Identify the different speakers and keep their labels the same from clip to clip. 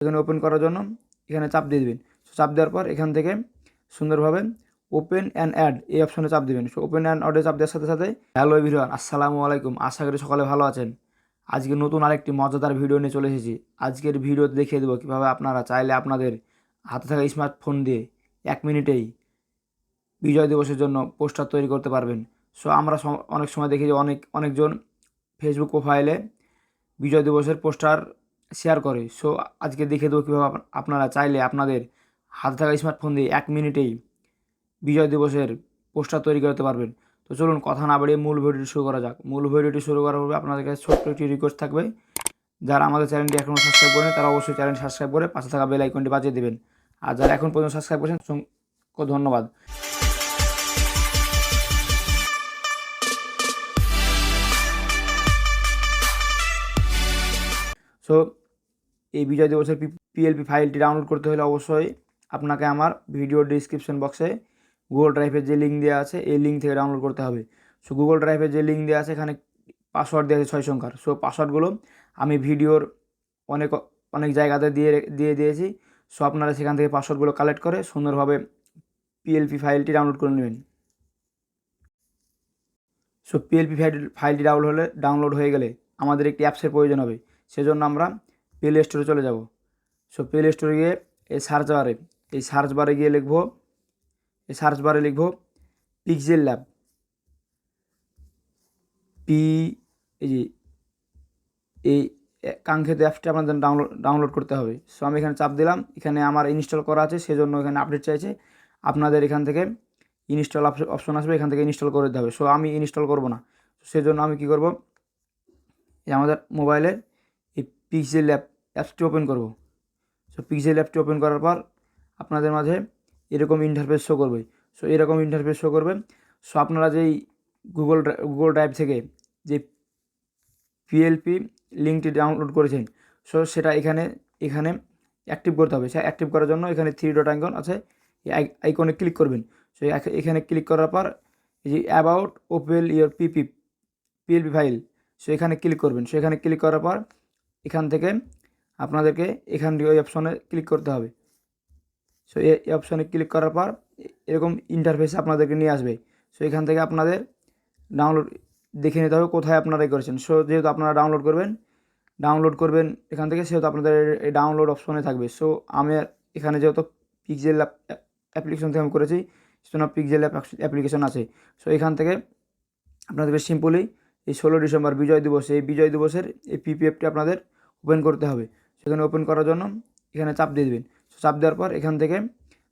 Speaker 1: এখানে ওপেন করার জন্য এখানে চাপ দিয়ে দেবেন। সো চাপ দেওয়ার পর এখান থেকে সুন্দরভাবে ওপেন অ্যান্ড অ্যাড এই অপশনে চাপ দেবেন। সো ওপেন অ্যান্ড অ্যাডে চাপ দেওয়ার সাথে সাথে হ্যালো এভরিওয়ান আসসালামু আলাইকুম। আশা করি সকালে ভালো আছেন। আজকে নতুন আরেকটি মজাদার ভিডিও নিয়ে চলে এসেছি। আজকের ভিডিওতে দেখিয়ে দেবো কীভাবে আপনারা চাইলে আপনাদের হাতে থাকা স্মার্টফোন দিয়ে এক মিনিটেই বিজয় দিবসের জন্য পোস্টার তৈরি করতে পারবেন। সো আমরা অনেক সময় দেখি যে অনেক, অনেকজন ফেসবুক প্রোফাইলে বিজয় দিবসের পোস্টার শেয়ার করে। সো আজকে দেখে দেবো কীভাবে আপ- আপনারা চাইলে আপনাদের হাতে থাকা স্মার্টফোন দিয়ে এক মিনিটেই বিজয় দিবসের পোস্টার তৈরি করতে পারবেন। তো চলুন, কথা না বাড়িয়ে মূল ভিডিওটি শুরু করা যাক। মূল ভিডিওটি শুরু করার পূর্বে আপনাদের কাছে ছোট্ট একটি রিকোয়েস্ট থাকবে। যারা আমাদের চ্যানেলটি এখনও সাবস্ক্রাইব করেন তারা অবশ্যই চ্যানেল সাবস্ক্রাইব করে পাশে থাকা বেল আইকনটি বাজিয়ে দেবেন। আর যারা এখন পর্যন্ত সাবস্ক্রাইব করেছেন, অসংখ্য ধন্যবাদ। সো এই বিজয় দিবসের পিএলপি ফাইলটি ডাউনলোড করতে হলে অবশ্যই আপনাকে আমার ভিডিও ডিসক্রিপশন বক্সে গুগল ড্রাইভের যে লিঙ্ক দেওয়া আছে, এই লিঙ্ক থেকে ডাউনলোড করতে হবে। সো গুগল ড্রাইভের যে লিঙ্ক দেওয়া আছে, এখানে পাসওয়ার্ড দেওয়া আছে ছয় সংখ্যার। সো পাসওয়ার্ডগুলো আমি ভিডিওর অনেক অনেক জায়গাতে দিয়ে দিয়ে দিয়েছি। সো আপনারা সেখান থেকে পাসওয়ার্ডগুলো কালেক্ট করে সুন্দরভাবে পিএলপি ফাইলটি ডাউনলোড করে নেবেন। সো পিএলপি ফাইল ফাইলটি ডাউনলোড হলে ডাউনলোড হয়ে গেলে আমাদের একটি অ্যাপসের প্রয়োজন হবে। সেজন্য আমরা প্লে স্টোরে চলে যাব। সো প্লে স্টোরে গিয়ে এই সার্চ বারে এই সার্চ বারে গিয়ে লিখব, এই সার্চ বারে লিখব পিক্সেল ল্যাব পি এই যে, এই কাঙ্ক্ষিত অ্যাপসটা আপনাদের ডাউনলোড ডাউনলোড করতে হবে। সো আমি এখানে চাপ দিলাম, এখানে আমার ইনস্টল করা আছে, সেজন্য এখানে আপডেট চাইছে। আপনাদের এখান থেকে ইনস্টল অপশন আসবে, এখান থেকে ইনস্টল করে দিতে হবে। সো আমি ইনস্টল করব না। সেজন্য আমি কি করব, এই আমাদের মোবাইলের এই পিক্সেল অ্যাপ অ্যাপসটি ওপেন করব। সো পিক্সেল অ্যাপটি ওপেন করার পর আপনাদের মাঝে এরকম ইন্টারফেস শো করবে। সো এরকম ইন্টারফেস শো করবে। সো আপনারা যেই গুগল গুগল ড্রাইভ থেকে যে পিএলপি লিঙ্কটি ডাউনলোড করেছেন সো সেটা এখানে এখানে অ্যাক্টিভ করতে হবে। সে অ্যাক্টিভ করার জন্য এখানে থ্রি ডট আইকন আছে। এই আইকনে ক্লিক করবেন। সো এখানে ক্লিক করার পর এই যে about open your PP PLP file so এখানে ক্লিক করবেন। সো এখানে ক্লিক করার পর এখান থেকে আপনাদেরকে এখান থেকে ওই অপশনে ক্লিক করতে হবে। সো এই অপশনে ক্লিক করার পর এরকম ইন্টারফেস আপনাদেরকে নিয়ে আসবে। সো এখান থেকে আপনাদের ডাউনলোড দেখে নিতে হবে কোথায় আপনারা করেছেন। সো যেহেতু আপনারা ডাউনলোড করবেন ডাউনলোড করবেন এখান থেকে, সেহেতু আপনাদের এই ডাউনলোড অপশনে থাকবে। সো আমি এখানে যেহেতু পিক্সেল অ্যাপ্লিকেশন থেকে আমি করেছি সেজন্য পিক্সেল অ্যাপ্লিকেশন আছে। সো এখান থেকে আপনাদেরকে সিম্পলি এই ষোলো ডিসেম্বর বিজয় দিবস, এই বিজয় দিবসের এই পিপিএফটি আপনাদের ওপেন করতে হবে। সেখানে ওপেন করার জন্য এখানে চাপ দিয়ে দেবেন। চাপ দেওয়ার পর এখান থেকে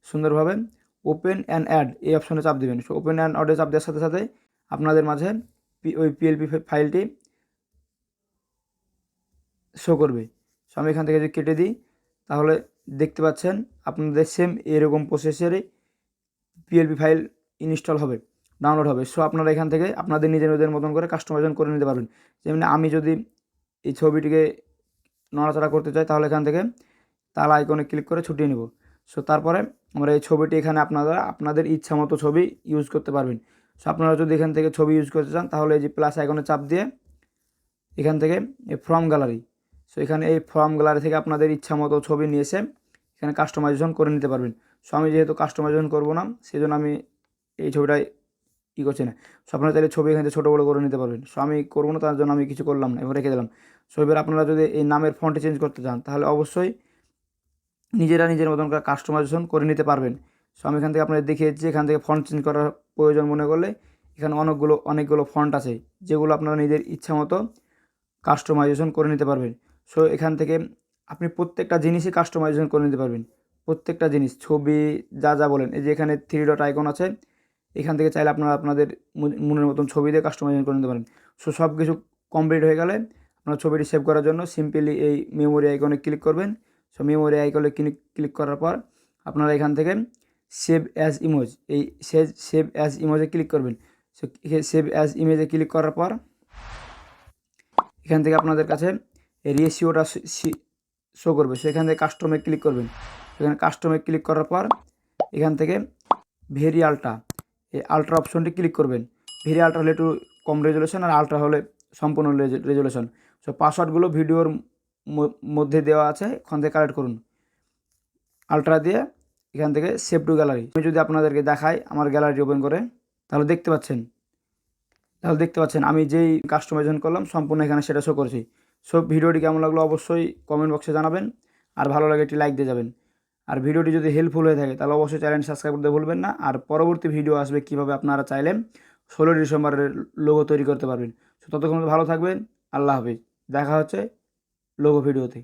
Speaker 1: সুন্দরভাবে ওপেন অ্যান্ড অ্যাড এই অপশনে চাপ দেবেন। সো ওপেন অ্যান্ড অ্যাডে চাপ দেওয়ার সাথে সাথে আপনাদের মাঝে ওই পিএলপি ফাইলটি শো করবে। সো আমি এখান থেকে যদি কেটে দিই, তাহলে দেখতে পাচ্ছেন আপনাদের সেম এরকম প্রসেসরে পিএলপি ফাইল ইনস্টল হবে। ডাউনলোড হবে। সো আপনারা এখান থেকে আপনাদের নিজের নিজের মতন করে কাস্টমাইজেশন করে নিতে পারবেন। যেমনি আমি যদি এই ছবিটিকে নড়াচড়া করতে চাই, তাহলে এখান থেকে তালা আইকনে ক্লিক করে ছুটিয়ে নেব। সো তারপরে আমরা এই ছবিটি এখানে আপনারা, আপনাদের ইচ্ছা মতো ছবি ইউজ করতে পারবেন। সো আপনারা যদি এখান থেকে ছবি ইউজ করতে চান, তাহলে এই যে প্লাস আইকনে চাপ দিয়ে এখান থেকে এই ফর্ম গ্যালারি সো এখানে এই ফর্ম গ্যালারি থেকে আপনাদের ইচ্ছা মতো ছবি নিয়ে এসে এখানে কাস্টমাইজেশন করে নিতে পারবেন। সো আমি যেহেতু কাস্টমাইজেশন করব না সেই জন্য আমি এই ছবিটাই ই করছে না। সো আপনারা চাইলে ছবি এখান থেকে ছোটো বড়ো করে নিতে পারবেন। সো আমি করব না, তার জন্য আমি কিছু করলাম না, এবার রেখে দিলাম। সো এবার আপনারা যদি এই নামের ফন্টে চেঞ্জ করতে চান, তাহলে অবশ্যই নিজেরা নিজের মতন করে কাস্টমাইজেশন করে নিতে পারবেন। সো আমি এখান থেকে আপনাদের দেখিয়েছি, এখান থেকে ফন্ট চেঞ্জ করার প্রয়োজন মনে করলে এখানে অনেকগুলো অনেকগুলো ফন্ট আছে, যেগুলো আপনারা নিজের ইচ্ছা মতো কাস্টমাইজেশন করে নিতে পারবেন। সো এখান থেকে আপনি প্রত্যেকটা জিনিসই কাস্টমাইজেশন করে নিতে পারবেন। প্রত্যেকটা জিনিস, ছবি, যা যা বলেন, এই যে এখানে থ্রি ডট আইকন আছে এখান থেকে চাইলে আপনারা আপনাদের মনের মতন ছবি দিয়ে কাস্টমাইজেশন করে নিতে পারেন। সো সব কিছু কমপ্লিট হয়ে গেলে আপনার ছবিটি সেভ করার জন্য সিম্পলি এই মেমোরি আইকনে ক্লিক করবেন। সো মেমোরি আইকনে ক্লিক ক্লিক করার পর আপনারা এখান থেকে সেভ অ্যাজ ইমোজ এই সেভ অ্যাজ ইমোজে ক্লিক করবেন। সো সেভ অ্যাজ ইমেজে ক্লিক করার পর এখান থেকে আপনাদের কাছে রেশিওটা শো করবে। সেখান থেকে কাস্টমে ক্লিক করবেন। সেখানে কাস্টমে ক্লিক করার পর এখান থেকে ভেরি আলট্রা এই আলট্রা অপশনটি ক্লিক করবেন। ভেরি আলট্রা হলে একটু কম রেজুলেশন আর আলট্রা হলে সম্পূর্ণ রেজুলেশন সো পাসওয়ার্ডগুলো ভিডিওর মধ্যে দেওয়া আছে ওখান থেকে কালেক্ট করুন। আলট্রা দিয়ে এখান থেকে সেভ টু গ্যালারি আমি যদি আপনাদেরকে দেখাই, আমার গ্যালারি ওপেন করে, তাহলে দেখতে পাচ্ছেন। তাহলে দেখতে পাচ্ছেন, আমি যেই কাস্টমাইজেশন করলাম, সম্পূর্ণ এখানে সেটা শো করেছি। সো ভিডিওটি কেমন লাগল অবশ্যই কমেন্ট বক্সে জানাবেন। আর ভালো লাগে একটি লাইক দিয়ে যাবেন। আর ভিডিওটি যদি হেল্পফুল হয়ে থাকে, তাহলে অবশ্যই চ্যানেল সাবস্ক্রাইব করতে ভুলবেন না। আর পরবর্তী ভিডিও আসবে কীভাবে আপনারা চাইলে ষোলোই ডিসেম্বরের লোগো তৈরি করতে পারবেন। ততক্ষণ ভালো থাকবেন, আল্লাহ হাফিজ। দেখা হচ্ছে লোগো ভিডিওতে